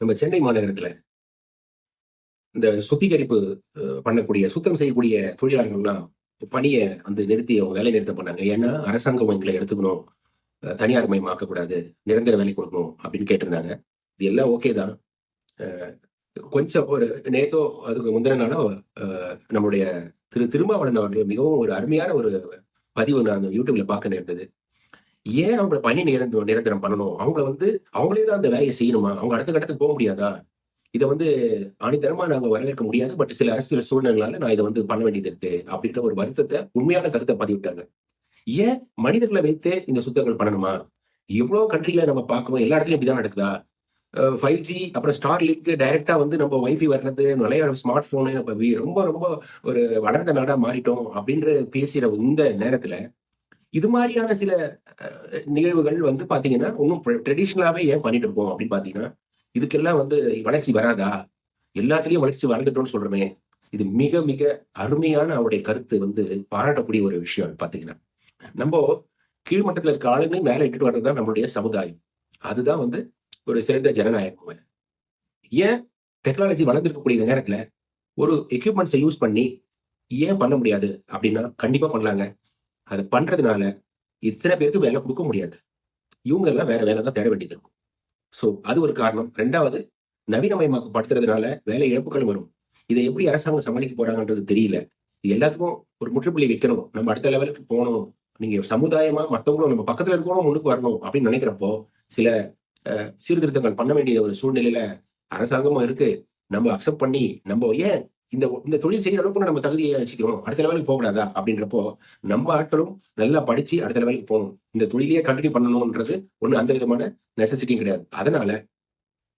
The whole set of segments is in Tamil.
நம்ம சென்னை மாநகரத்துல இந்த சுத்திகரிப்பு பண்ணக்கூடிய சுத்தம் செய்யக்கூடிய தொழிலாளர்கள்லாம் பணியை வந்து நிறுத்தி அவங்க வேலை நிறுத்தம் பண்ணாங்க ஏன்னா அரசாங்கம் எங்களை எடுத்துக்கணும். தனியார் மயமாக்க கூடாது நிரந்தர வேலை கொடுக்கணும் அப்படின்னு கேட்டிருந்தாங்க. இது எல்லாம் ஓகே தான். கொஞ்சம் ஒரு நேத்தோ அதுக்கு முந்தின நாளோ நம்மளுடைய திரு திருமாவளவன் அவர்கள் மிகவும் ஒரு அருமையான ஒரு பதிவு நான் யூடியூப்ல பார்க்க நேர்ந்தது. ஏன் அவங்கள பணி நிரந்தரம் நிரந்தரம் பண்ணணும்? அவங்கள வந்து அவங்களே தான் அந்த வேலையை செய்யணுமா? அவங்க அடுத்த கட்டத்துக்கு போக முடியாதா? இதை வந்து அணிதரமா நாங்க வரவேற்க முடியாது. பட் சில அரசியல் சூழ்நிலைகளால நான் இதை வந்து பண்ண வேண்டியது இருக்கு அப்படின்ற ஒரு வருத்தத்தை உண்மையான கருத்தை பதிவிட்டாங்க. ஏன் மனிதர்களை வைத்தே இந்த சுத்தங்கள் பண்ணணுமா? எவ்வளவு கண்ட்ரில நம்ம பார்க்கணும் எல்லா இடத்துலயும் இப்படிதான் நடக்குதா? ஃபைவ் ஜி அப்புறம் ஸ்டார் லிங்க் டைரக்டா வந்து நம்ம வைஃபை வர்றது நிறைய ஸ்மார்ட் போனு ரொம்ப ரொம்ப ஒரு வளர்ந்த நாடா மாறிட்டோம் அப்படின்ற பேசுகிற இந்த நேரத்துல இது மாதிரியான சில அஹ், நிகழ்வுகள் வந்து பாத்தீங்கன்னா இன்னும் ட்ரெடிஷ்னலாவே ஏன் பண்ணிட்டு இருக்கோம் அப்படின்னு பாத்தீங்கன்னா இதுக்கெல்லாம் வந்து வளர்ச்சி வராதா? எல்லாத்துலயும் வளர்ச்சி வளர்ந்துட்டோம்னு சொல்றோமே. இது மிக மிக அருமையான அவருடைய கருத்து வந்து பாராட்டக்கூடிய ஒரு விஷயம் பாத்தீங்கன்னா. நம்ம கீழ்மட்டத்துல இருக்க ஆளுங்களையும் மேல இட்டுட்டு வர்றதுதான் நம்மளுடைய சமுதாயம். அதுதான் வந்து ஒரு சிறந்த ஜனநாயகம் ஏன் டெக்னாலஜி வளர்ந்துருக்கக்கூடிய இந்த நேரத்துல ஒரு எக்யூப்மெண்ட்ஸை யூஸ் பண்ணி ஏன் பண்ண முடியாது அப்படின்னா கண்டிப்பா பண்ணலாங்க. அதை பண்றதுனால இத்தனை பேருக்கு வேலை கொடுக்க முடியாது. இவங்க எல்லாம் வேற வேலை தான் தேட வேண்டியது இருக்கும். ஸோ அது ஒரு காரணம். ரெண்டாவது நவீனமயமாக்கப்படுத்துறதுனால வேலை இழப்புகள் வரும். இதை எப்படி அரசாங்கம் சமாளிக்க போறாங்கன்றது தெரியல. இது எல்லாத்துக்கும் ஒரு முற்றுப்புள்ளி வைக்கணும். நம்ம அடுத்த லெவலுக்கு போகணும். நீங்க சமுதாயமா மற்றவங்களும் நம்ம பக்கத்துல இருக்கணும் முன்னுக்கு வரணும் அப்படின்னு நினைக்கிறப்போ சில சீர்திருத்தங்கள் பண்ண வேண்டிய ஒரு சூழ்நிலையில அரசாங்கமும் இருக்கு. நம்ம அக்செப்ட் பண்ணி நம்ம ஏன் இந்த இந்த தொழில் செய்யற அளவுக்கு நம்ம தகுதியை வச்சுக்கிறோம். அடுத்த லெவலுக்கு போகக்கூடாதா? அப்படின்றப்போ நம்ம ஆட்களும் நல்லா படிச்சு அடுத்த லெவலுக்கு போகணும். இந்த தொழிலையே கண்டினியூ பண்ணணும்ன்றது ஒன்றும் அந்த விதமான நெசசிட்டியும் கிடையாது. அதனால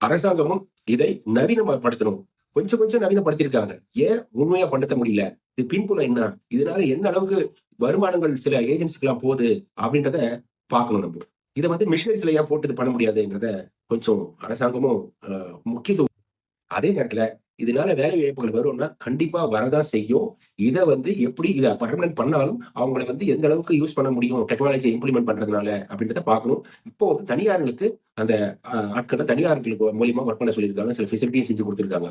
அரசாங்கமும் இதை நவீனப்படுத்தணும் கொஞ்சம் கொஞ்சம் நவீனப்படுத்தியிருக்காங்க. ஏன் உண்மையா படுத்த முடியல? இது பின்புலம் என்ன? இதனால எந்த அளவுக்கு வருமானங்கள் சில ஏஜென்சிக்கெல்லாம் போகுது? அப்படின்றத பார்க்கணும் நம்ம. இதை வந்து மிஷினரிஸ்ல ஏன் போட்டு இது பண்ண முடியாதுன்றத கொஞ்சம் அரசாங்கமும் ஆஹ், முக்கியத்துவம் அதே நேரத்துல இதனால வேலை இழப்புகள் வரும்னா கண்டிப்பா வரதான் செய்யும். இதை வந்து எப்படி இதை பர்மனன்ட் பண்ணாலும் அவங்களை வந்து எந்த அளவுக்கு யூஸ் பண்ண முடியும் டெக்னாலஜி இம்ப்ளிமெண்ட் பண்றதுனால அப்படின்றத பார்க்கணும். இப்போ வந்து தனியார்களுக்கு அந்த ஆட்களை தனியார்களுக்கு மூலியமா ஒர்க் பண்ண சொல்லியிருக்காங்க. சில ஃபெசிலிட்டியும் செஞ்சு கொடுத்துருக்காங்க.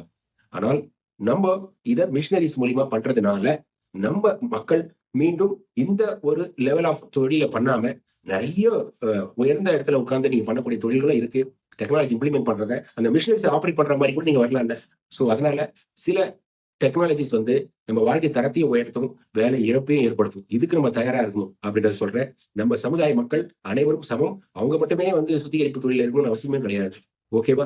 ஆனால் நம்ம இதை மிஷினரிஸ் மூலியமா பண்றதுனால நம்ம மக்கள் மீண்டும் இந்த ஒரு லெவல் ஆஃப் தொழில பண்ணாம நிறைய உயர்ந்த இடத்துல உட்கார்ந்து நீங்க பண்ணக்கூடிய தொழில்களும் இருக்கு. டெக்னாலஜி இம்ப்ளிமெண்ட் பண்றத அந்த மிஷினரிஸ் ஆப்ரேட் பண்ற மாதிரி கூட நீங்க வரலாம்ல ஸோ அதனால சில டெக்னாலஜிஸ் வந்து நம்ம வாழ்க்கை தரத்தையும் உயர்த்தும் வேலை இழப்பையும் ஏற்படுத்தும். இதுக்கு நம்ம தயாரா இருக்கணும் அப்படின்றத சொல்றேன். நம்ம சமுதாய மக்கள் அனைவரும் சமம். அவங்க மட்டுமே வந்து சுத்திகரிப்பு தொழில் இருக்கணும்னு அவசியமே கிடையாது. ஓகேவா